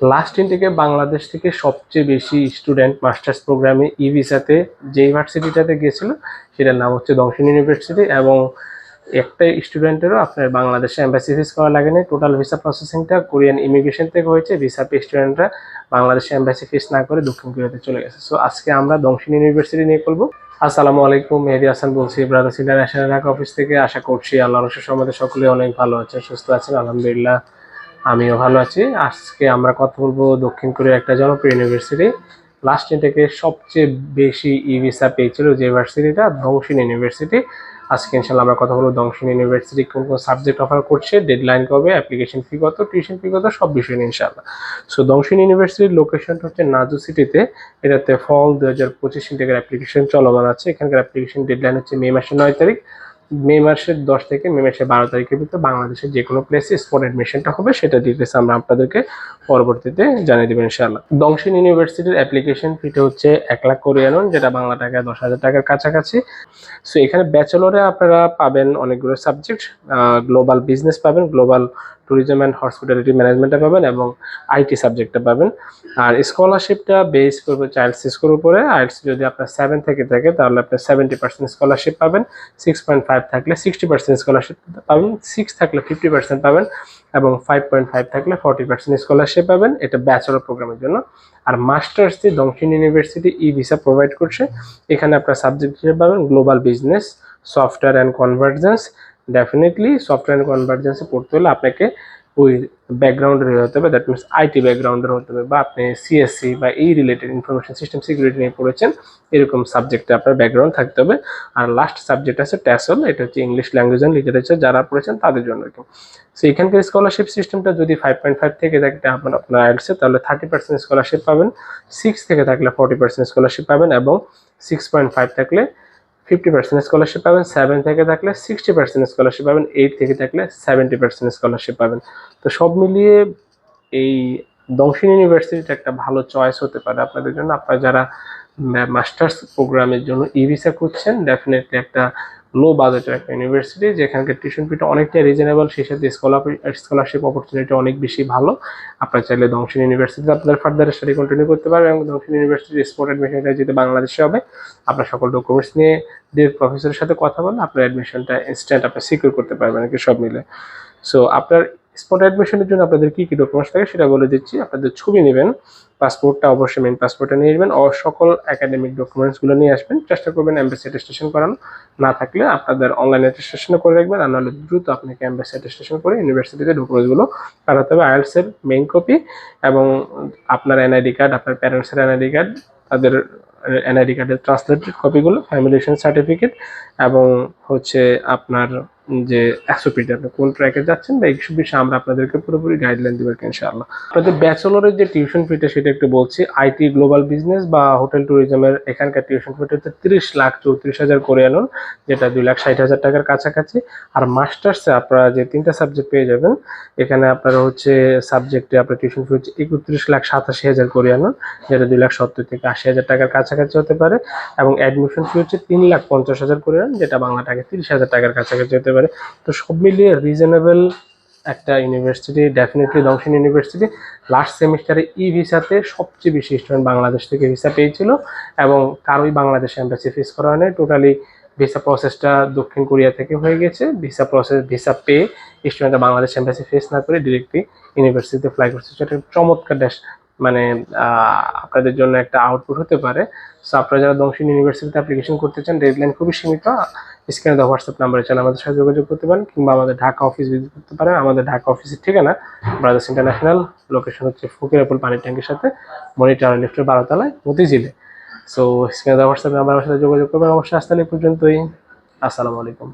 Last ইনটেকে Bangladesh থেকে সবচেয়ে বেশি স্টুডেন্ট মাস্টার্স প্রোগ্রামে ই ভিসাতে যে ইউনিভার্সিটিটাতে গেছিল সেটার নাম হচ্ছে দংশন ইউনিভার্সিটি এবং একটা স্টুডেন্টেরও আপনার বাংলাদেশে এম্বাসি ফিস করা লাগেনি টোটাল ভিসা প্রসেসিংটা কোরিয়ান ইমিগ্রেশন থেকে হয়েছে। ভিসা পে স্টুডেন্টরা বাংলাদেশে এম্বাসি ফিস না করে দক্ষিণ কোরিয়াতে চলে গেছে। সো আজকে আমরা দংশন ইউনিভার্সিটি নিয়ে করব। আসসালামু আলাইকুম, মেহেদি হাসান বলছি ব্রাদার্স ইন্টারন্যাশনাল অফিস থেকে। আশা করছি আল্লাহ রসুল সম্বন্ধে সকলে অনেক ভালো আছেন, সুস্থ আছেন, আলহামদুলিল্লাহ। আমিও ভালো আছি। আজকে আমরা কথা বলব দক্ষিণ কোরিয়ার একটা জনপ্রিয় ইউনিভার্সিটি লাস্ট থেকে সবচেয়ে বেশি ই ভিসা পেয়েছিল যে ইউনিভার্সিটিটা দংশিন ইউনিভার্সিটি আজকে ইনশাল্লাহ আমরা কথা বলব দংশিন ইউনিভার্সিটি কোন কোন সাবজেক্ট অফার করছে ডেডলাইন কবে অ্যাপ্লিকেশন ফি কত টিউশন ফি কত, সব বিষয় নিয়ে ইনশাল্লাহ। সো দংশিন ইউনিভার্সিটির লোকেশনটা হচ্ছে নাজু সিটিতে এটাতে ফল দু হাজার পঁচিশ ইন্টেকের অ্যাপ্লিকেশন চলমান আছে। এখানকার অ্যাপ্লিকেশন ডেডলাইন হচ্ছে মে মাসের নয় তারিখ। মে মাসের দশ থেকে মে মাসের বারো তারিখের ভিতরে বাংলাদেশের যে কোনো প্লেসে স্পট অ্যাডমিশনটা হবে, সেটা ডিটেলস আমরা আপনাদেরকে পরবর্তীতে জানিয়ে দেবেন ইনশাআল্লাহ। দংশন ইউনিভার্সিটির অ্যাপ্লিকেশন ফিটা হচ্ছে এক লাখ কোরিয়ান যেটা বাংলা টাকায় দশ হাজার টাকার কাছাকাছি। সো এখানে ব্যাচেলরে আপনারা পাবেন অনেকগুলো সাবজেক্ট গ্লোবাল বিজনেস পাবেন গ্লোবাল ট্যুরিজম অ্যান্ড হসপিটালিটি ম্যানেজমেন্টটা পাবেন এবং আইটি সাবজেক্টটা পাবেন। আর স্কলারশিপটা বেস করবে চাইল্ড সিস্কোর উপরে। আইএলস যদি আপনার সেভেন থেকে থাকে, তাহলে আপনি সেভেন্টি পার্সেন্ট স্কলারশিপ পাবেন। সিক্স পয়েন্ট ফাইভ থাকলে সিক্সটি পার্সেন্ট স্কলারশিপ পাবেন। সিক্স থাকলে ফিফটি পার্সেন্ট পাবেন এবং ফাইভ পয়েন্ট ফাইভ থাকলে ফর্টি পার্সেন্ট স্কলারশিপ পাবেন। এটা ব্যাচেলর প্রোগ্রামের জন্য। আর মাস্টার্স দিয়ে দংশিন ইউনিভার্সিটি ই ভিসা প্রোভাইড করছে। এখানে আপনার সাবজেক্ট হিসেবে পাবেন global business software and convergence definitely software কনভার্জেন্সে পড়তে হলে আপনাকে ওই ব্যাকগ্রাউন্ডের হতে হবে দ্যাট মিনস আইটি ব্যাকগ্রাউন্ডের হতে হবে, বা আপনি সিএসসি বা এই রিলেটেড ইনফরমেশন সিস্টেম সিকিউরিটি নিয়ে পড়েছেন, এরকম সাবজেক্টে আপনার ব্যাকগ্রাউন্ড থাকতে হবে। আর লাস্ট সাবজেক্ট আছে ট্যাসল এটা হচ্ছে ইংলিশ ল্যাঙ্গুয়েজ অ্যান্ড লিটারেচার যারা পড়েছেন তাদের জন্য এরকম সো এখানকার স্কলারশিপ সিস্টেমটা যদি ফাইভ পয়েন্ট ফাইভ থেকে থাকে আপনার আপনার আইএলসে তাহলে থার্টি পার্সেন্ট স্কলারশিপ পাবেন সিক্স থেকে থাকলে ফর্টি পার্সেন্ট স্কলারশিপ পাবেন এবং সিক্স পয়েন্ট ফাইভ থাকলে ফিফটি পার্সেন্ট স্কলারশিপ পাবেন সেভেন থেকে থাকলে সিক্সটি পার্সেন্ট স্কলারশিপ পাবেন এইট থেকে থাকলে সেভেন্টি পার্সেন্ট স্কলারশিপ পাবেন। তো সব মিলিয়ে এই দংশিন ইউনিভার্সিটিটা একটা ভালো চয়েস হতে পারে আপনাদের জন্য। আপনারা যারা মাস্টার্স প্রোগ্রামের জন্য ই ভিসা খুঁজছেন ডেফিনেটলি একটা লো বাজেটের একটা ইউনিভার্সিটি যেখানকার টিউশন ফিটা অনেকটা রিজনেবল সেই সাথে স্কলারশিপ অপরচুনিটি অনেক বেশি ভালো। আপনারা চাইলে দংশন ইউনিভার্সিটিতে আপনাদের ফার্দার স্টাডি কন্টিনিউ করতে পারবেন এবং দংশন ইউনিভার্সিটির স্পোর্ট অ্যাডমিশনটা যদি বাংলাদেশে হবে, আপনার সকল ডকুমেন্টস নিয়ে ডিরেক্ট প্রফেসরের সাথে কথা বলে আপনার অ্যাডমিশনটা ইনস্ট্যান্ট আপনি সিকিউর করতে পারবেন আর সব মিলে। সো আপনার স্পট অ্যাডমিশনের জন্য আপনাদের কী কী ডকুমেন্টস থাকে সেটা বলে দিচ্ছি। আপনাদের ছবি নেবেন। পাসপোর্টটা অবশ্যই মেন পাসপোর্টটা নিয়ে আসবেন। ও সকল একাডেমিক ডকুমেন্টসগুলো নিয়ে আসবেন। চেষ্টা করবেন এমবেসি অ্যাটেস্টেশন করানো। না থাকলে আপনাদের অনলাইন অ্যাটেস্টেশনও করে রাখবেন আর নাহলে দ্রুত আপনাকে এমবেসি অ্যাটেস্টেশন করে ইউনিভার্সিটিতে ডকুমেন্টসগুলো পাঠাতে হবে। আইএলসের মেইন কপি এবং আপনার এনআইডি কার্ড আপনার প্যারেন্টসের এনআইডি কার্ড তাদের এনআইডি কার্ডের ট্রান্সলেটেড কপিগুলো ফ্যামিলিয়েশন সার্টিফিকেট এবং হচ্ছে আপনার যে এসওপিটা আপনি কোন ট্র্যাকে যাচ্ছেন বা এইসব বিষয়ে আমরা আপনাদেরকে পুরোপুরি গাইডলাইন দেবো ইনশাআল্লাহ। আপনাদের ব্যাচেলরের যে টিউশন ফিটা সেটা একটু বলছি আইটি গ্লোবাল বিজনেস বা হোটেল ট্যুরিজমের এখানকার টিউশন ফিটা হচ্ছে তিরিশ লাখ চৌত্রিশ হাজার করে আনুন যেটা দুই লাখ ষাট হাজার টাকার কাছাকাছি। আর মাস্টার্সে আপনারা যে তিনটা সাবজেক্ট পেয়ে যাবেন, এখানে আপনারা হচ্ছে সাবজেক্টে আপনার টিউশন ফি হচ্ছে একত্রিশ লাখ সাতাশি হাজার করে আনুন যেটা দুই লাখ সত্তর থেকে আশি হাজার টাকার কাছাকাছি হতে পারে। এবং অ্যাডমিশন ফি হচ্ছে তিন লাখ পঞ্চাশ হাজার করে আনুন যেটা বাংলা টাকা তিরিশ হাজার টাকার কাছাকাছি হতে পারে। তো সব মিলিয়ে রিজনেবল একটা university definitely Dongshin university last সেমিস্টারে ই ভিসাতে সবচেয়ে বেশি স্টুডেন্ট বাংলাদেশ থেকে ভিসা পেয়েছিল এবং কারোই বাংলাদেশে এম্বাসি ফেস করা হয়নি। টোটালি ভিসা প্রসেসটা দক্ষিণ কোরিয়া থেকে হয়ে গেছে। ভিসা প্রসেস ভিসা পেয়ে স্টুডেন্টরা বাংলাদেশ এম্বাসি ফেস না করে ডিরেক্টলি ইউনিভার্সিটিতে ফ্লাই করছে। সেটা চমৎকার মানে আপনাদের জন্য একটা আউটপুট হতে পারে। সো আপনারা যারা দংশন ইউনিভার্সিটিতে অ্যাপ্লিকেশন করতে চান ডেডলাইন খুবই সীমিত। স্ক্রিনে দেওয়া হোয়াটসঅ্যাপ নাম্বারে চান আমাদের সাথে যোগাযোগ করতে পারেন, কিংবা আমাদের ঢাকা অফিস ভিজিট করতে পারেন। আমাদের ঢাকা অফিসের ঠিকানা ব্রাদার্স ইন্টারন্যাশনাল লোকেশন হচ্ছে ফকিরাপুল পানির ট্যাঙ্কের সাথে মনিটার লিফটের বারোতলায়, মতিঝিলে। সো স্ক্রিনে দেওয়া হোয়াটসঅ্যাপ নাম্বার আমার সাথে যোগাযোগ করবেন। অবশ্যই আসতে পর্যন্তই। আসসালামু আলাইকুম।